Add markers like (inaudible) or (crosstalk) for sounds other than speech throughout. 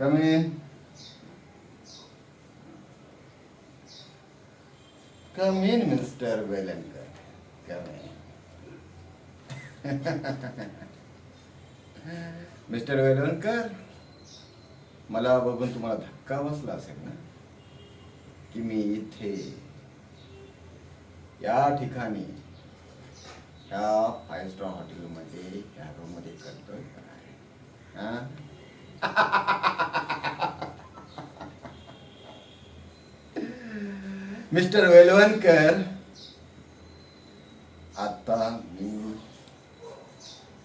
Come in. Come in, Mr. Come in. (laughs) Mister Velankar मला बघून तुम्हाला धक्का बसला असेल ना की मी इथे या ठिकाणी ह्या फाईव्ह स्टार हॉटेलमध्ये ह्या रूममध्ये करतोय काय मिस्टर वेलवणकर आता मी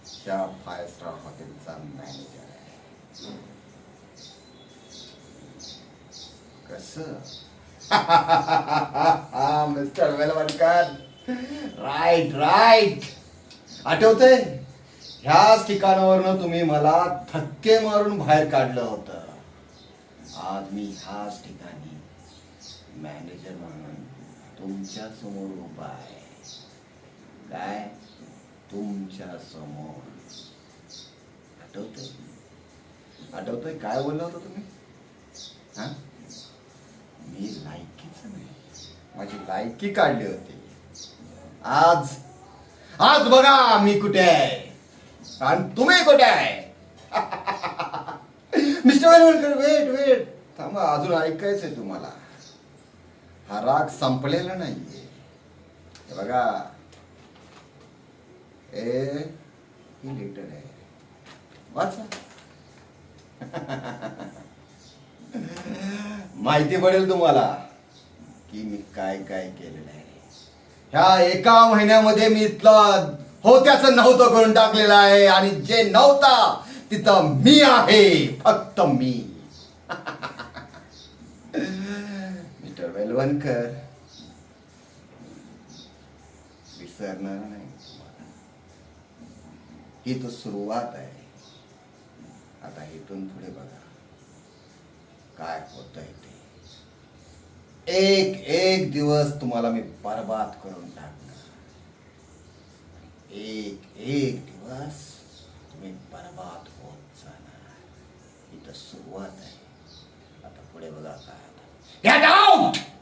ह्या फाय स्टार हॉटेलचा मॅनेजर आहे. कस? (laughs) मिस्टर वेलवणकर राईट राईट आठवतंय? ह्याच ठिकाणावरनं तुम्ही मला धक्के मारून बाहेर काढलं होतं. आज मी ह्याच ठिकाणी मॅनेजर म्हणून तुमच्यासमोर उभा आहे. काय? तुमच्यासमोर. आठवतंय? आठवतंय? काय बोलला होता तुम्ही? हा? मी लायकीच नाही. माझी लायकी काढली होती. आज आज बघा मी कुठे आहे. आणि तुम्ही कुठे आहे? (laughs) मिस्टर वेट वेट थांबा अजून ऐकायचंय तुम्हाला. हा राग संपलेला नाहीये. हे बघा. ए ही लेटर आहे. वाचा. (laughs) माहिती पडेल तुम्हाला की मी काय काय केलेलं आहे. ह्या एका महिन्यामध्ये मी इथला होत्याचं नव्हतं करून टाकलेलं आहे आणि जे नव्हता तिथं मी आहे. फक्त मी. (laughs) मिस्टर विसरणार नाही तुम्हाला. ही तो सुरुवात आहे आता इथून पुढे बघा काय होतंय ते एक एक दिवस तुम्हाला मी बर्बाद करून टाकणार एक एक दिवस तुम्ही बर्बाद होत जाणार इथं सुरुवात आहे आता पुढे बघा काय आता Get out!